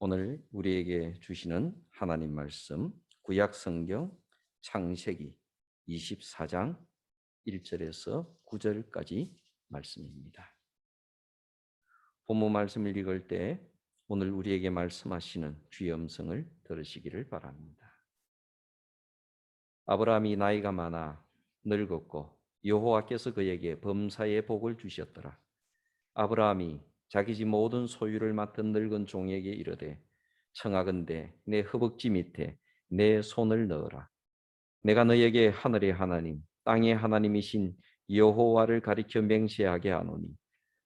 오늘 우리에게 주시는 하나님 말씀 구약 성경 창세기 24장 1절에서 9절까지 말씀입니다. 본문 말씀을 읽을 때 오늘 우리에게 말씀하시는 주의 음성을 들으시기를 바랍니다. 아브라함이 나이가 많아 늙었고 여호와께서 그에게 범사의 복을 주셨더라. 아브라함이 자기 집 모든 소유를 맡은 늙은 종에게 이르되 청하건대 내 허벅지 밑에 내 손을 넣어라. 내가 너에게 하늘의 하나님, 땅의 하나님이신 여호와를 가리켜 맹세하게 하노니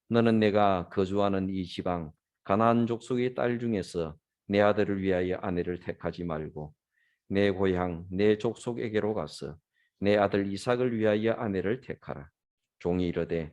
너는 내가 거주하는 이 지방 가나안 족속의 딸 중에서 내 아들을 위하여 아내를 택하지 말고 내 고향 내 족속에게로 가서 내 아들 이삭을 위하여 아내를 택하라. 종이 이르되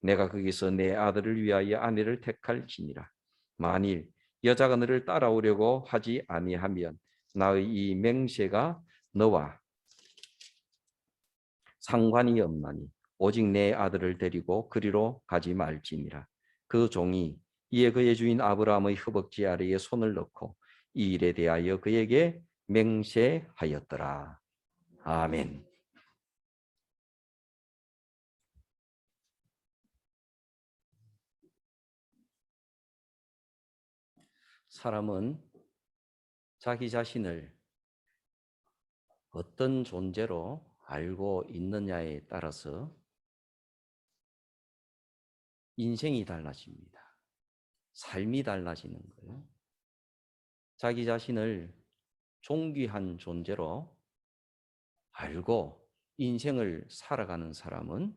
내가 거기서 내 아들을 위하여 아내를 택할지니라. 만일 여자가 너를 따라오려고 하지 아니하면 나의 이 맹세가 너와 상관이 없나니 오직 내 아들을 데리고 그리로 가지 말지니라. 그 종이 이에 그의 주인 아브라함의 허벅지 아래에 손을 넣고 이 일에 대하여 그에게 맹세하였더라. 아멘. 사람은 자기 자신을 어떤 존재로 알고 있느냐에 따라서 인생이 달라집니다. 삶이 달라지는 거예요. 자기 자신을 존귀한 존재로 알고 인생을 살아가는 사람은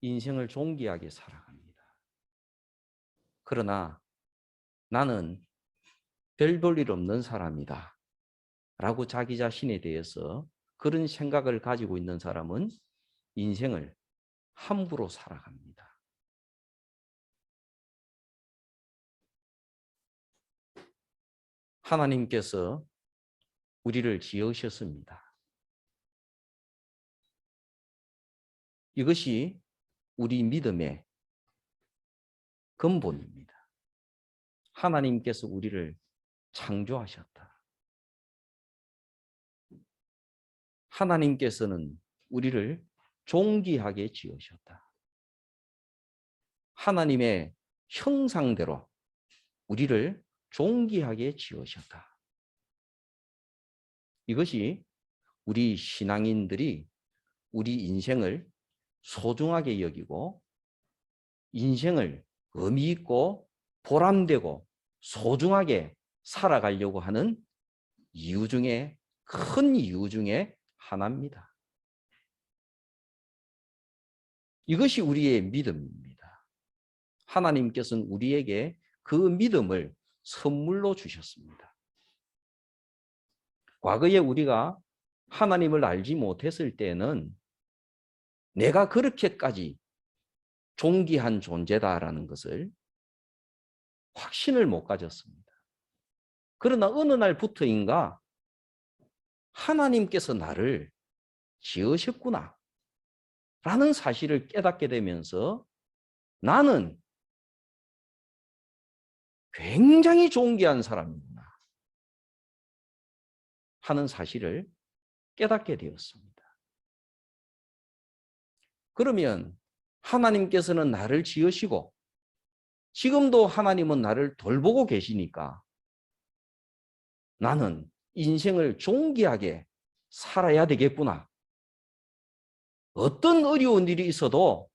인생을 존귀하게 살아갑니다. 그러나 나는 별 볼 일 없는 사람이다. 라고 자기 자신에 대해서 그런 생각을 가지고 있는 사람은 인생을 함부로 살아갑니다. 하나님께서 우리를 지으셨습니다. 이것이 우리 믿음의 근본입니다. 하나님께서 우리를 창조하셨다. 하나님께서는 우리를 존귀하게 지으셨다. 하나님의 형상대로 우리를 존귀하게 지으셨다. 이것이 우리 신앙인들이 우리 인생을 소중하게 여기고 인생을 의미 있고 보람되고 소중하게 살아가려고 하는 이유 중에 큰 이유 중에 하나입니다. 이것이 우리의 믿음입니다. 하나님께서는 우리에게 그 믿음을 선물로 주셨습니다. 과거에 우리가 하나님을 알지 못했을 때는 내가 그렇게까지 존귀한 존재다라는 것을 확신을 못 가졌습니다. 그러나 어느 날부터인가 하나님께서 나를 지으셨구나 라는 사실을 깨닫게 되면서 나는 굉장히 존귀한 사람이구나 하는 사실을 깨닫게 되었습니다. 그러면 하나님께서는 나를 지으시고 지금도 하나님은 나를 돌보고 계시니까 나는 인생을 존귀하게 살아야 되겠구나. 어떤 어려운 일이 있어도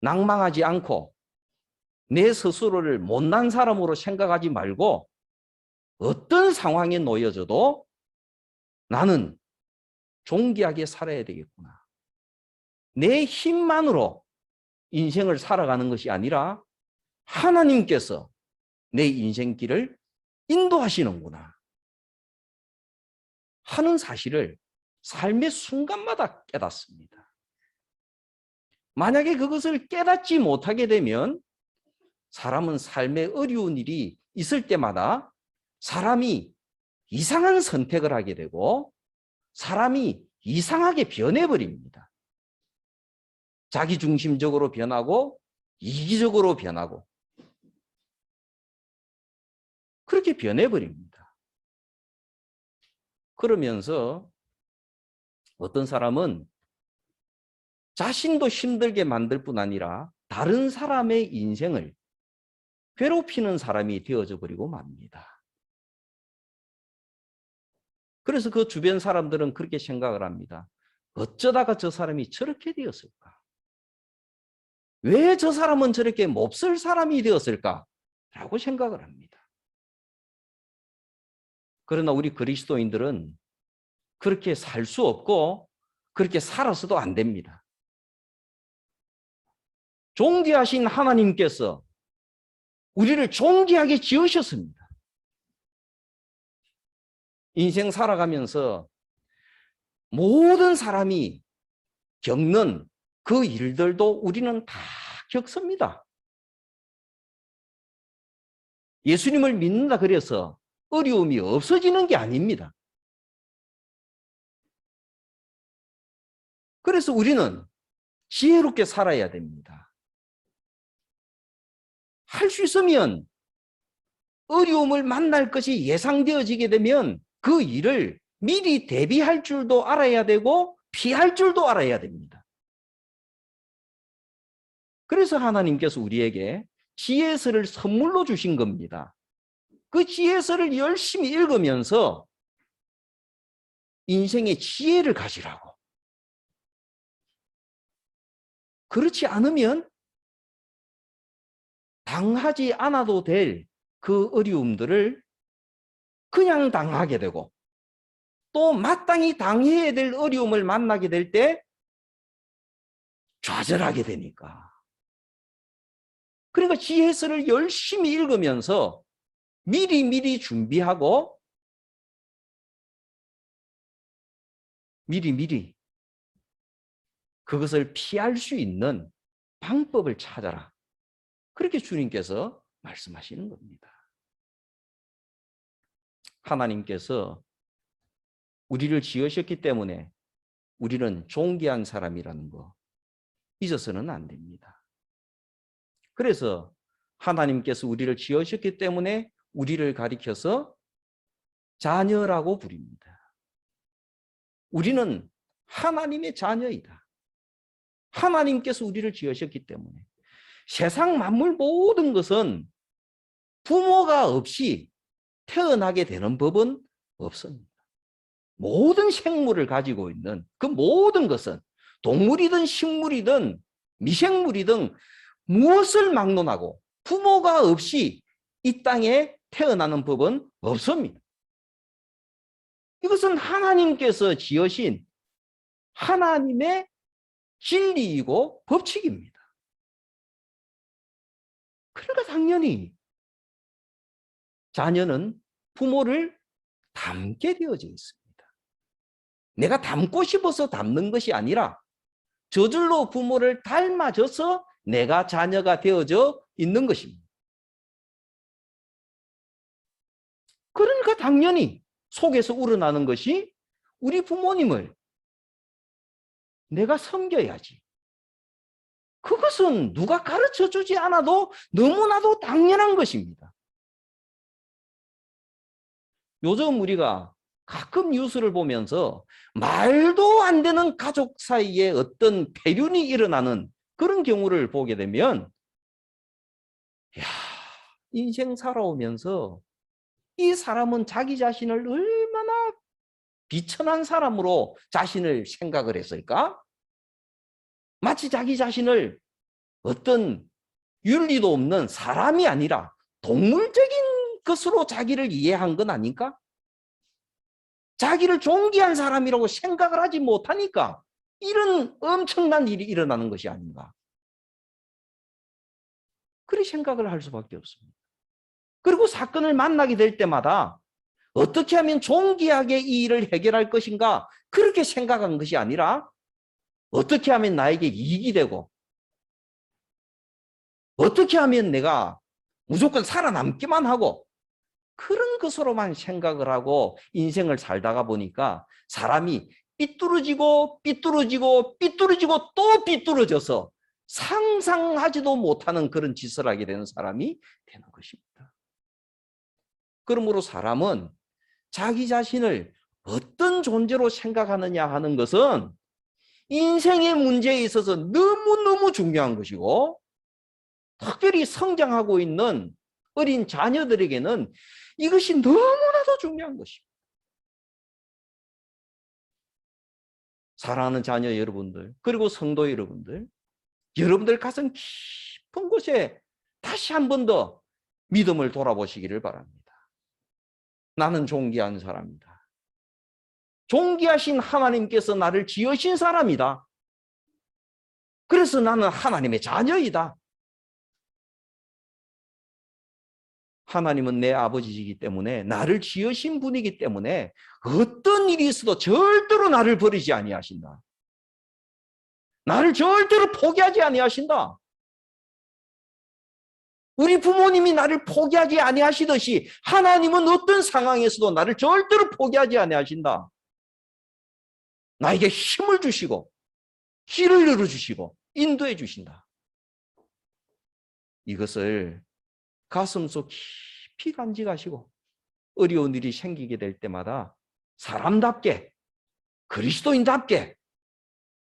낭망하지 않고 내 스스로를 못난 사람으로 생각하지 말고 어떤 상황에 놓여져도 나는 존귀하게 살아야 되겠구나. 내 힘만으로 인생을 살아가는 것이 아니라 하나님께서 내 인생길을 인도하시는구나 하는 사실을 삶의 순간마다 깨닫습니다. 만약에 그것을 깨닫지 못하게 되면 사람은 삶의 어려운 일이 있을 때마다 사람이 이상한 선택을 하게 되고 사람이 이상하게 변해버립니다. 자기중심적으로 변하고 이기적으로 변하고 그렇게 변해버립니다. 그러면서 어떤 사람은 자신도 힘들게 만들 뿐 아니라 다른 사람의 인생을 괴롭히는 사람이 되어져 버리고 맙니다. 그래서 그 주변 사람들은 그렇게 생각을 합니다. 어쩌다가 저 사람이 저렇게 되었을까? 왜 저 사람은 저렇게 몹쓸 사람이 되었을까? 라고 생각을 합니다. 그러나 우리 그리스도인들은 그렇게 살 수 없고 그렇게 살아서도 안 됩니다. 존귀하신 하나님께서 우리를 존귀하게 지으셨습니다. 인생 살아가면서 모든 사람이 겪는 그 일들도 우리는 다 겪습니다. 예수님을 믿는다 그래서 어려움이 없어지는 게 아닙니다. 그래서 우리는 지혜롭게 살아야 됩니다. 할 수 있으면 어려움을 만날 것이 예상되어지게 되면 그 일을 미리 대비할 줄도 알아야 되고 피할 줄도 알아야 됩니다. 그래서 하나님께서 우리에게 지혜서를 선물로 주신 겁니다. 그 지혜서를 열심히 읽으면서 인생의 지혜를 가지라고. 그렇지 않으면 당하지 않아도 될 그 어려움들을 그냥 당하게 되고 또 마땅히 당해야 될 어려움을 만나게 될 때 좌절하게 되니까. 그러니까 지혜서를 열심히 읽으면서 미리 미리 준비하고 미리 미리 그것을 피할 수 있는 방법을 찾아라. 그렇게 주님께서 말씀하시는 겁니다. 하나님께서 우리를 지으셨기 때문에 우리는 존귀한 사람이라는 거 잊어서는 안 됩니다. 그래서 하나님께서 우리를 지으셨기 때문에 우리를 가리켜서 자녀라고 부립니다. 우리는 하나님의 자녀이다. 하나님께서 우리를 지으셨기 때문에 세상 만물 모든 것은 부모가 없이 태어나게 되는 법은 없습니다. 모든 생물을 가지고 있는 그 모든 것은 동물이든 식물이든 미생물이든 무엇을 막론하고 부모가 없이 이 땅에 태어나는 법은 없습니다. 이것은 하나님께서 지으신 하나님의 진리이고 법칙입니다. 그러니까 당연히 자녀는 부모를 닮게 되어져 있습니다. 내가 닮고 싶어서 닮는 것이 아니라 저절로 부모를 닮아져서 내가 자녀가 되어져 있는 것입니다. 그러니까 당연히 속에서 우러나는 것이 우리 부모님을 내가 섬겨야지. 그것은 누가 가르쳐 주지 않아도 너무나도 당연한 것입니다. 요즘 우리가 가끔 뉴스를 보면서 말도 안 되는 가족 사이에 어떤 폐륜이 일어나는 그런 경우를 보게 되면 야, 인생 살아오면서 이 사람은 자기 자신을 얼마나 비천한 사람으로 자신을 생각을 했을까? 마치 자기 자신을 어떤 윤리도 없는 사람이 아니라 동물적인 것으로 자기를 이해한 건 아닌가? 자기를 존귀한 사람이라고 생각을 하지 못하니까 이런 엄청난 일이 일어나는 것이 아닌가. 그리 생각을 할 수밖에 없습니다. 그리고 사건을 만나게 될 때마다 어떻게 하면 존귀하게 이 일을 해결할 것인가 그렇게 생각한 것이 아니라 어떻게 하면 나에게 이익이 되고 어떻게 하면 내가 무조건 살아남기만 하고 그런 것으로만 생각을 하고 인생을 살다가 보니까 사람이 삐뚤어지고 삐뚤어지고 삐뚤어지고 또 삐뚤어져서 상상하지도 못하는 그런 짓을 하게 되는 사람이 되는 것입니다. 그러므로 사람은 자기 자신을 어떤 존재로 생각하느냐 하는 것은 인생의 문제에 있어서 너무너무 중요한 것이고 특별히 성장하고 있는 어린 자녀들에게는 이것이 너무나도 중요한 것입니다. 사랑하는 자녀 여러분들, 그리고 성도 여러분들, 여러분들 가슴 깊은 곳에 다시 한 번 더 믿음을 돌아보시기를 바랍니다. 나는 존귀한 사람이다. 존귀하신 하나님께서 나를 지으신 사람이다. 그래서 나는 하나님의 자녀이다. 하나님은 내 아버지이기 때문에 나를 지으신 분이기 때문에 어떤 일이 있어도 절대로 나를 버리지 아니하신다. 나를 절대로 포기하지 아니하신다. 우리 부모님이 나를 포기하지 아니하시듯이 하나님은 어떤 상황에서도 나를 절대로 포기하지 아니하신다. 나에게 힘을 주시고 길을 열어 주시고 인도해 주신다. 이것을 가슴속 깊이 간직하시고 어려운 일이 생기게 될 때마다 사람답게 그리스도인답게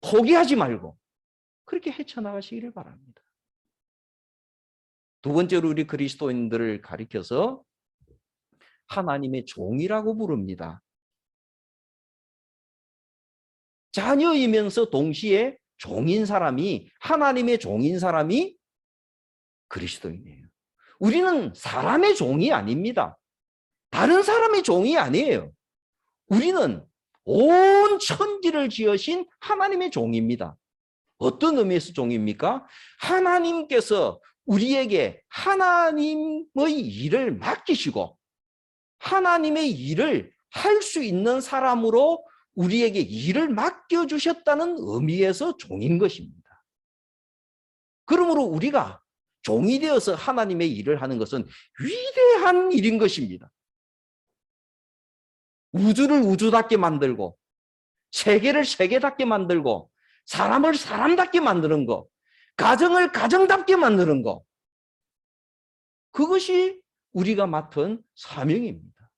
포기하지 말고 그렇게 헤쳐나가시기를 바랍니다. 두 번째로 우리 그리스도인들을 가리켜서 하나님의 종이라고 부릅니다. 자녀이면서 동시에 종인 사람이 하나님의 종인 사람이 그리스도인이에요. 우리는 사람의 종이 아닙니다. 다른 사람의 종이 아니에요. 우리는 온 천지를 지으신 하나님의 종입니다. 어떤 의미에서 종입니까? 하나님께서 우리에게 하나님의 일을 맡기시고 하나님의 일을 할 수 있는 사람으로 우리에게 일을 맡겨주셨다는 의미에서 종인 것입니다. 그러므로 우리가 종이 되어서 하나님의 일을 하는 것은 위대한 일인 것입니다. 우주를 우주답게 만들고 세계를 세계답게 만들고 사람을 사람답게 만드는 것, 가정을 가정답게 만드는 것. 그것이 우리가 맡은 사명입니다.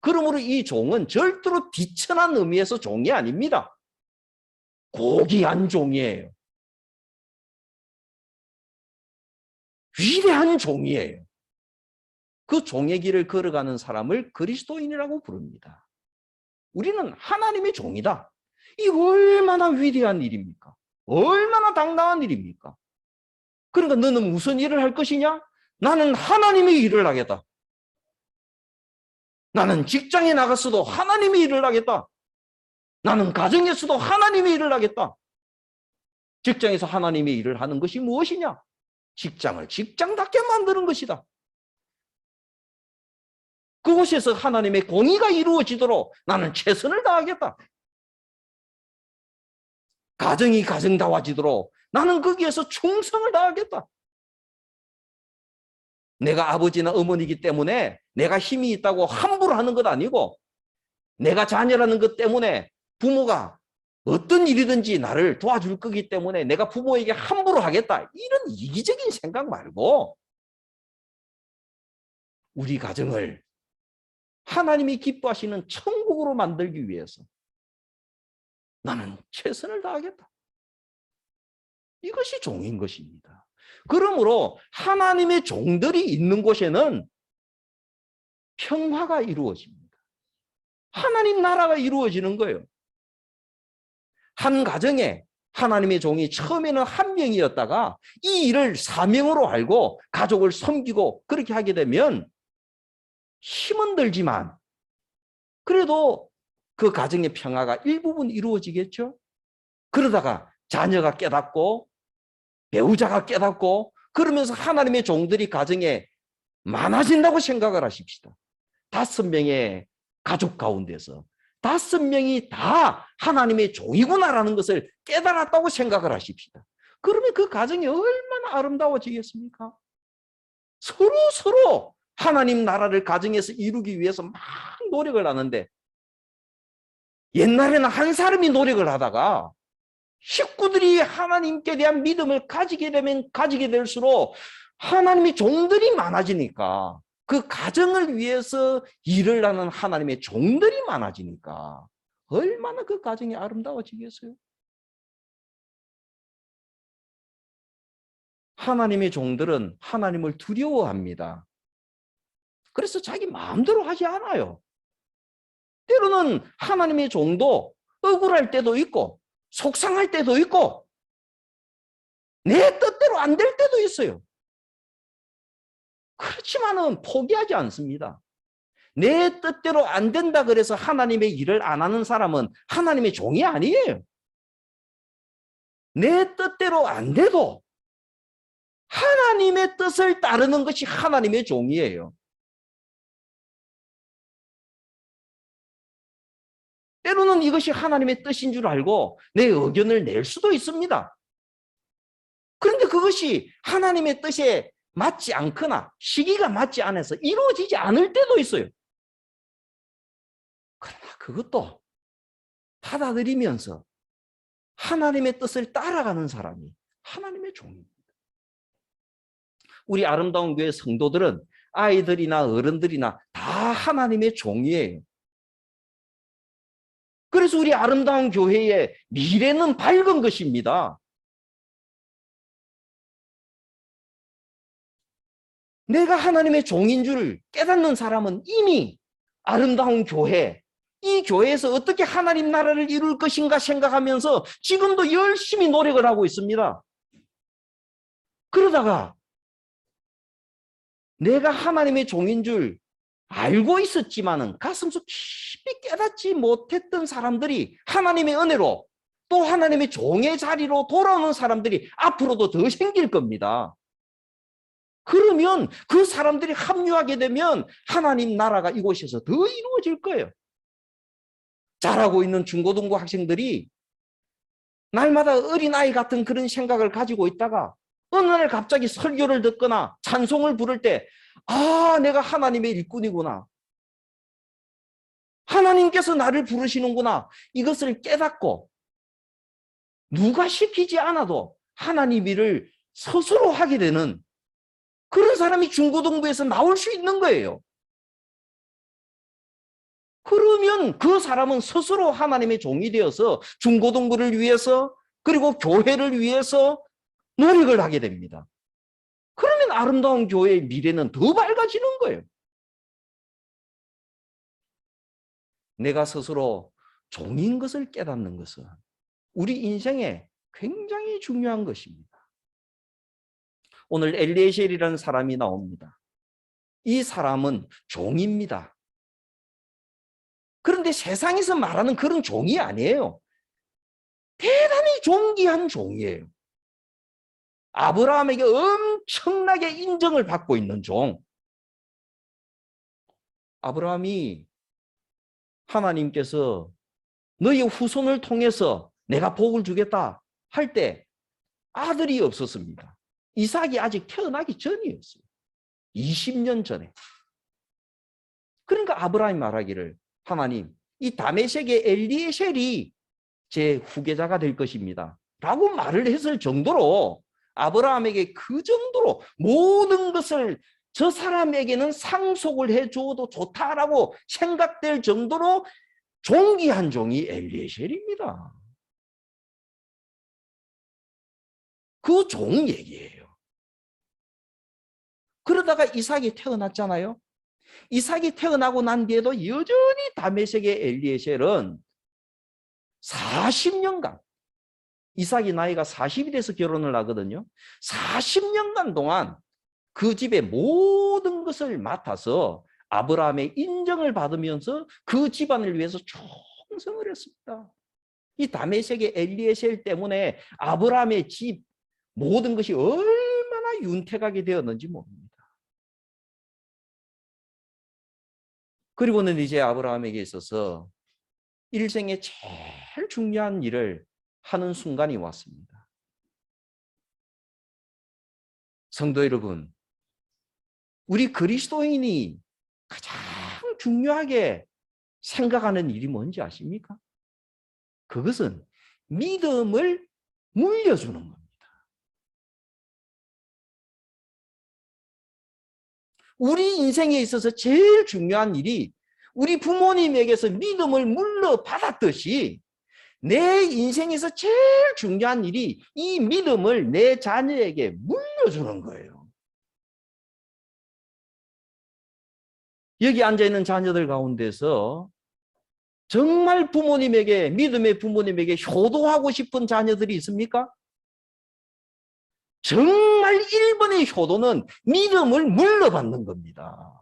그러므로 이 종은 절대로 비천한 의미에서 종이 아닙니다. 고귀한 종이에요. 위대한 종이에요. 그 종의 길을 걸어가는 사람을 그리스도인이라고 부릅니다. 우리는 하나님의 종이다. 이 얼마나 위대한 일입니까? 얼마나 당당한 일입니까? 그러니까 너는 무슨 일을 할 것이냐? 나는 하나님의 일을 하겠다. 나는 직장에 나갔어도 하나님의 일을 하겠다. 나는 가정에서도 하나님의 일을 하겠다. 직장에서 하나님의 일을 하는 것이 무엇이냐? 직장을 직장답게 만드는 것이다. 그곳에서 하나님의 공의가 이루어지도록 나는 최선을 다하겠다. 가정이 가정다워지도록 나는 거기에서 충성을 다하겠다. 내가 아버지나 어머니이기 때문에 내가 힘이 있다고 함부로 하는 것 아니고 내가 자녀라는 것 때문에 부모가 어떤 일이든지 나를 도와줄 거기 때문에 내가 부모에게 함부로 하겠다. 이런 이기적인 생각 말고 우리 가정을 하나님이 기뻐하시는 천국으로 만들기 위해서 나는 최선을 다하겠다. 이것이 종인 것입니다. 그러므로 하나님의 종들이 있는 곳에는 평화가 이루어집니다. 하나님 나라가 이루어지는 거예요. 한 가정에 하나님의 종이 처음에는 한 명이었다가 이 일을 사명으로 알고 가족을 섬기고 그렇게 하게 되면 힘은 들지만 그래도 그 가정의 평화가 일부분 이루어지겠죠? 그러다가 자녀가 깨닫고 배우자가 깨닫고 그러면서 하나님의 종들이 가정에 많아진다고 생각을 하십시다. 다섯 명의 가족 가운데서 다섯 명이 다 하나님의 종이구나라는 것을 깨달았다고 생각을 하십시다. 그러면 그 가정이 얼마나 아름다워지겠습니까? 서로 서로 하나님 나라를 가정에서 이루기 위해서 막 노력을 하는데 옛날에는 한 사람이 노력을 하다가 식구들이 하나님께 대한 믿음을 가지게 되면 가지게 될수록 하나님의 종들이 많아지니까 그 가정을 위해서 일을 하는 하나님의 종들이 많아지니까 얼마나 그 가정이 아름다워지겠어요? 하나님의 종들은 하나님을 두려워합니다. 그래서 자기 마음대로 하지 않아요. 때로는 하나님의 종도 억울할 때도 있고 속상할 때도 있고 내 뜻대로 안 될 때도 있어요. 그렇지만은 포기하지 않습니다. 내 뜻대로 안 된다 그래서 하나님의 일을 안 하는 사람은 하나님의 종이 아니에요. 내 뜻대로 안 돼도 하나님의 뜻을 따르는 것이 하나님의 종이에요. 때로는 이것이 하나님의 뜻인 줄 알고 내 의견을 낼 수도 있습니다. 그런데 그것이 하나님의 뜻에 맞지 않거나 시기가 맞지 않아서 이루어지지 않을 때도 있어요. 그러나 그것도 받아들이면서 하나님의 뜻을 따라가는 사람이 하나님의 종입니다. 우리 아름다운 교회 성도들은 아이들이나 어른들이나 다 하나님의 종이에요. 그래서 우리 아름다운 교회의 미래는 밝은 것입니다. 내가 하나님의 종인 줄 깨닫는 사람은 이미 아름다운 교회, 이 교회에서 어떻게 하나님 나라를 이룰 것인가 생각하면서 지금도 열심히 노력을 하고 있습니다. 그러다가 내가 하나님의 종인 줄 알고 있었지만은 가슴속 깊이 깨닫지 못했던 사람들이 하나님의 은혜로 또 하나님의 종의 자리로 돌아오는 사람들이 앞으로도 더 생길 겁니다. 그러면 그 사람들이 합류하게 되면 하나님 나라가 이곳에서 더 이루어질 거예요. 잘하고 있는 중고등부 학생들이 날마다 어린아이 같은 그런 생각을 가지고 있다가 어느 날 갑자기 설교를 듣거나 찬송을 부를 때, 아, 내가 하나님의 일꾼이구나. 하나님께서 나를 부르시는구나. 이것을 깨닫고 누가 시키지 않아도 하나님 일을 스스로 하게 되는 그런 사람이 중고등부에서 나올 수 있는 거예요. 그러면 그 사람은 스스로 하나님의 종이 되어서 중고등부를 위해서 그리고 교회를 위해서 노력을 하게 됩니다. 아름다운 교회의 미래는 더 밝아지는 거예요. 내가 스스로 종인 것을 깨닫는 것은 우리 인생에 굉장히 중요한 것입니다. 오늘 엘리에셀이라는 사람이 나옵니다. 이 사람은 종입니다. 그런데 세상에서 말하는 그런 종이 아니에요. 대단히 존귀한 종이에요. 아브라함에게 엄청나게 인정을 받고 있는 종. 아브라함이 하나님께서 너희 후손을 통해서 내가 복을 주겠다 할 때 아들이 없었습니다. 이삭이 아직 태어나기 전이었어요. 20년 전에. 그러니까 아브라함이 말하기를 하나님 이 다메섹의 엘리에셀이 제 후계자가 될 것입니다. 라고 말을 했을 정도로 아브라함에게 그 정도로 모든 것을 저 사람에게는 상속을 해줘도 좋다라고 생각될 정도로 존귀한 종이 엘리에셀입니다. 그 종 얘기예요. 그러다가 이삭이 태어났잖아요. 이삭이 태어나고 난 뒤에도 여전히 다메섹의 엘리에셀은 40년간 이삭이 나이가 40이 돼서 결혼을 하거든요. 40년간 동안 그 집의 모든 것을 맡아서 아브라함의 인정을 받으면서 그 집안을 위해서 충성을 했습니다. 이 다메섹의 엘리에셀 때문에 아브라함의 집 모든 것이 얼마나 윤택하게 되었는지 모릅니다. 그리고는 이제 아브라함에게 있어서 일생의 제일 중요한 일을 하는 순간이 왔습니다. 성도 여러분, 우리 그리스도인이 가장 중요하게 생각하는 일이 뭔지 아십니까? 그것은 믿음을 물려주는 겁니다. 우리 인생에 있어서 제일 중요한 일이 우리 부모님에게서 믿음을 물려받았듯이 내 인생에서 제일 중요한 일이 이 믿음을 내 자녀에게 물려주는 거예요. 여기 앉아있는 자녀들 가운데서 정말 부모님에게, 믿음의 부모님에게 효도하고 싶은 자녀들이 있습니까? 정말 1번의 효도는 믿음을 물려받는 겁니다.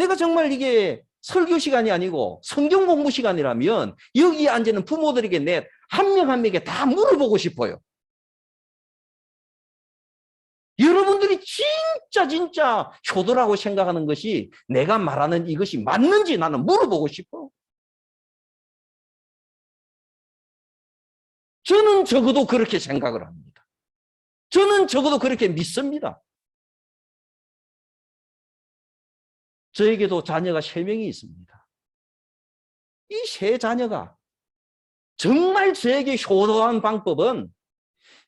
내가 정말 이게 설교 시간이 아니고 성경 공부 시간이라면 여기 앉는 부모들에게 내 한 명 한 명에게 다 물어보고 싶어요. 여러분들이 진짜 진짜 효도라고 생각하는 것이 내가 말하는 이것이 맞는지 나는 물어보고 싶어. 저는 적어도 그렇게 생각을 합니다. 저는 적어도 그렇게 믿습니다. 저에게도 자녀가 세 명이 있습니다. 이 세 자녀가 정말 저에게 효도한 방법은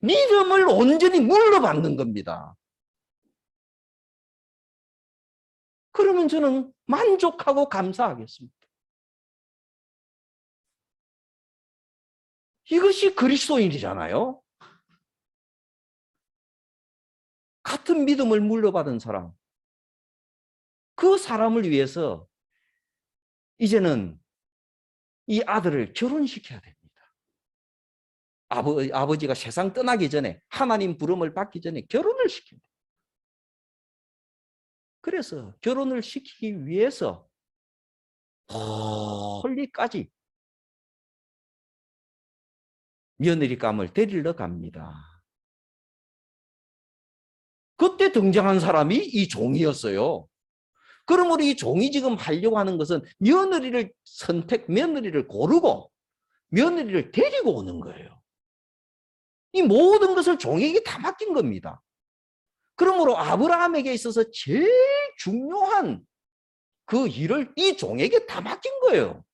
믿음을 온전히 물러받는 겁니다. 그러면 저는 만족하고 감사하겠습니다. 이것이 그리스도인이잖아요. 같은 믿음을 물려받은 사람, 그 사람을 위해서 이제는 이 아들을 결혼시켜야 됩니다. 아버, 아버지가 세상 떠나기 전에 하나님 부름을 받기 전에 결혼을 돼요. 그래서 결혼을 시키기 위해서 홀리까지 며느리감을 데리러 갑니다. 그때 등장한 사람이 이 종이었어요. 그러므로 이 종이 지금 하려고 하는 것은 며느리를 선택, 며느리를 고르고 며느리를 데리고 오는 거예요. 이 모든 것을 종에게 다 맡긴 겁니다. 그러므로 아브라함에게 있어서 제일 중요한 그 일을 이 종에게 다 맡긴 거예요.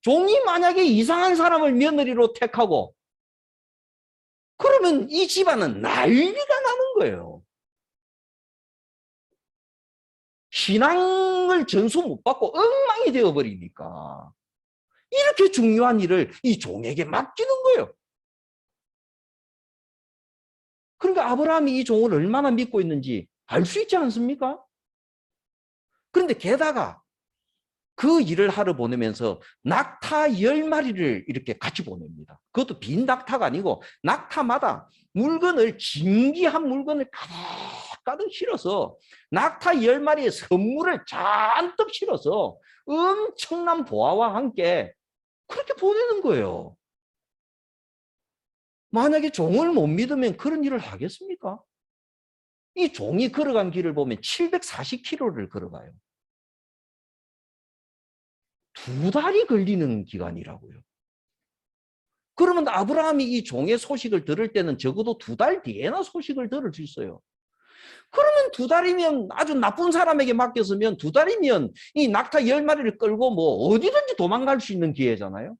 종이 만약에 이상한 사람을 며느리로 택하고 그러면 이 집안은 난리가 나는 거예요. 신앙을 전수 못 받고 엉망이 되어버리니까 이렇게 중요한 일을 이 종에게 맡기는 거예요. 그러니까 아브라함이 이 종을 얼마나 믿고 있는지 알 수 있지 않습니까? 그런데 게다가 그 일을 하러 보내면서 낙타 열마리를 이렇게 같이 보냅니다. 그것도 빈 낙타가 아니고 낙타마다 물건을 진기한 물건을 가득 가득 실어서 낙타 열마리의 선물을 잔뜩 실어서 엄청난 보아와 함께 그렇게 보내는 거예요. 만약에 종을 못 믿으면 그런 일을 하겠습니까? 이 종이 걸어간 길을 보면 740km를 걸어가요. 두 달이 걸리는 기간이라고요. 그러면 아브라함이 이 종의 소식을 들을 때는 적어도 두 달 뒤에나 소식을 들을 수 있어요. 그러면 두 달이면 아주 나쁜 사람에게 맡겼으면 두 달이면 이 낙타 열 마리를 끌고 뭐 어디든지 도망갈 수 있는 기회잖아요.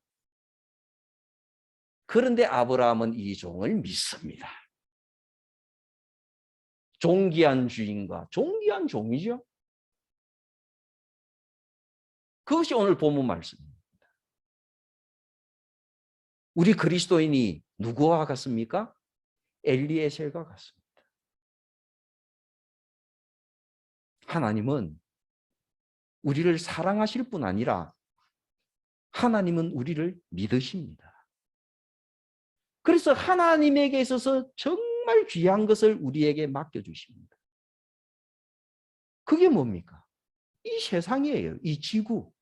그런데 아브라함은 이 종을 믿습니다. 종기한 주인과 종기한 종이죠. 그것이 오늘 본문 말씀입니다. 우리 그리스도인이 누구와 같습니까? 엘리에셀과 같습니다. 하나님은 우리를 사랑하실 뿐 아니라 하나님은 우리를 믿으십니다. 그래서 하나님에게 있어서 정말 귀한 것을 우리에게 맡겨주십니다. 그게 뭡니까? 이 세상이에요. 이 지구.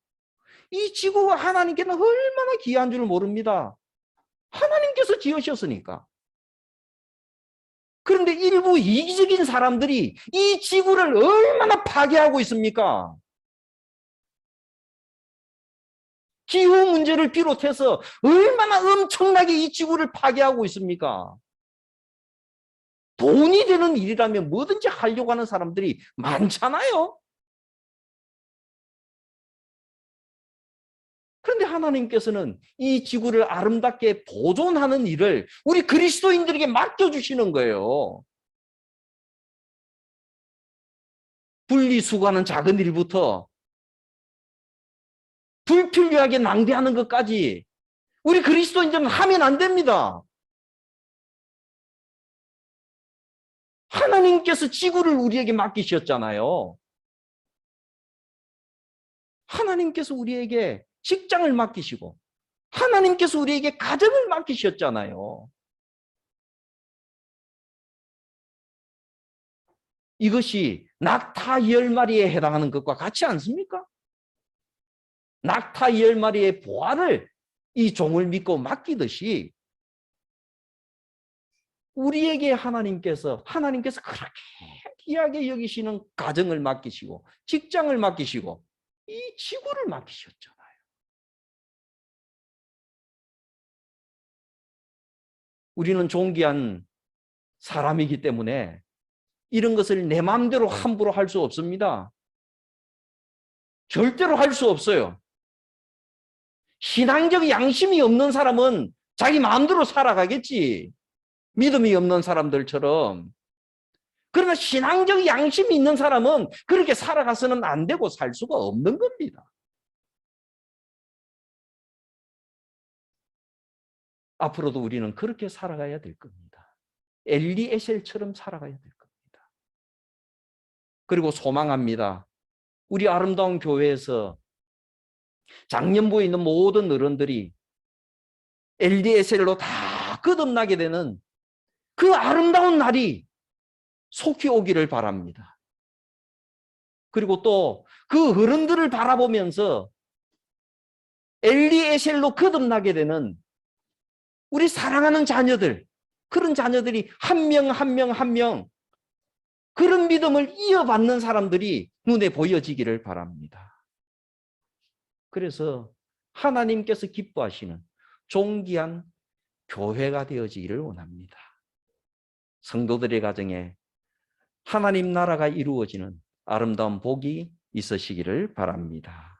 이 지구가 하나님께는 얼마나 귀한 줄 모릅니다. 하나님께서 지으셨으니까. 그런데 일부 이기적인 사람들이 이 지구를 얼마나 파괴하고 있습니까? 기후 문제를 비롯해서 얼마나 엄청나게 이 지구를 파괴하고 있습니까? 돈이 되는 일이라면 뭐든지 하려고 하는 사람들이 많잖아요. 그런데 하나님께서는 이 지구를 아름답게 보존하는 일을 우리 그리스도인들에게 맡겨주시는 거예요. 분리수거하는 작은 일부터 불필요하게 낭비하는 것까지 우리 그리스도인들은 하면 안 됩니다. 하나님께서 지구를 우리에게 맡기셨잖아요. 하나님께서 우리에게 직장을 맡기시고 하나님께서 우리에게 가정을 맡기셨잖아요. 이것이 낙타 열 마리에 해당하는 것과 같지 않습니까? 낙타 열 마리의 보화를 이 종을 믿고 맡기듯이 우리에게 하나님께서 하나님께서 그렇게 귀하게 여기시는 가정을 맡기시고 직장을 맡기시고 이 지구를 맡기셨잖아요. 우리는 존귀한 사람이기 때문에 이런 것을 내 마음대로 함부로 할 수 없습니다. 절대로 할 수 없어요. 신앙적 양심이 없는 사람은 자기 마음대로 살아가겠지. 믿음이 없는 사람들처럼. 그러나 신앙적 양심이 있는 사람은 그렇게 살아가서는 안 되고 살 수가 없는 겁니다. 앞으로도 우리는 그렇게 살아가야 될 겁니다. 엘리 에셀처럼 살아가야 될 겁니다. 그리고 소망합니다. 우리 아름다운 교회에서 작년부에 있는 모든 어른들이 엘리 에셀로 다 거듭나게 되는 그 아름다운 날이 속히 오기를 바랍니다. 그리고 또 그 어른들을 바라보면서 엘리 에셀로 거듭나게 되는 우리 사랑하는 자녀들, 그런 자녀들이 한 명 한 명 한 명 그런 믿음을 이어받는 사람들이 눈에 보여지기를 바랍니다. 그래서 하나님께서 기뻐하시는 존귀한 교회가 되어지기를 원합니다. 성도들의 가정에 하나님 나라가 이루어지는 아름다운 복이 있으시기를 바랍니다.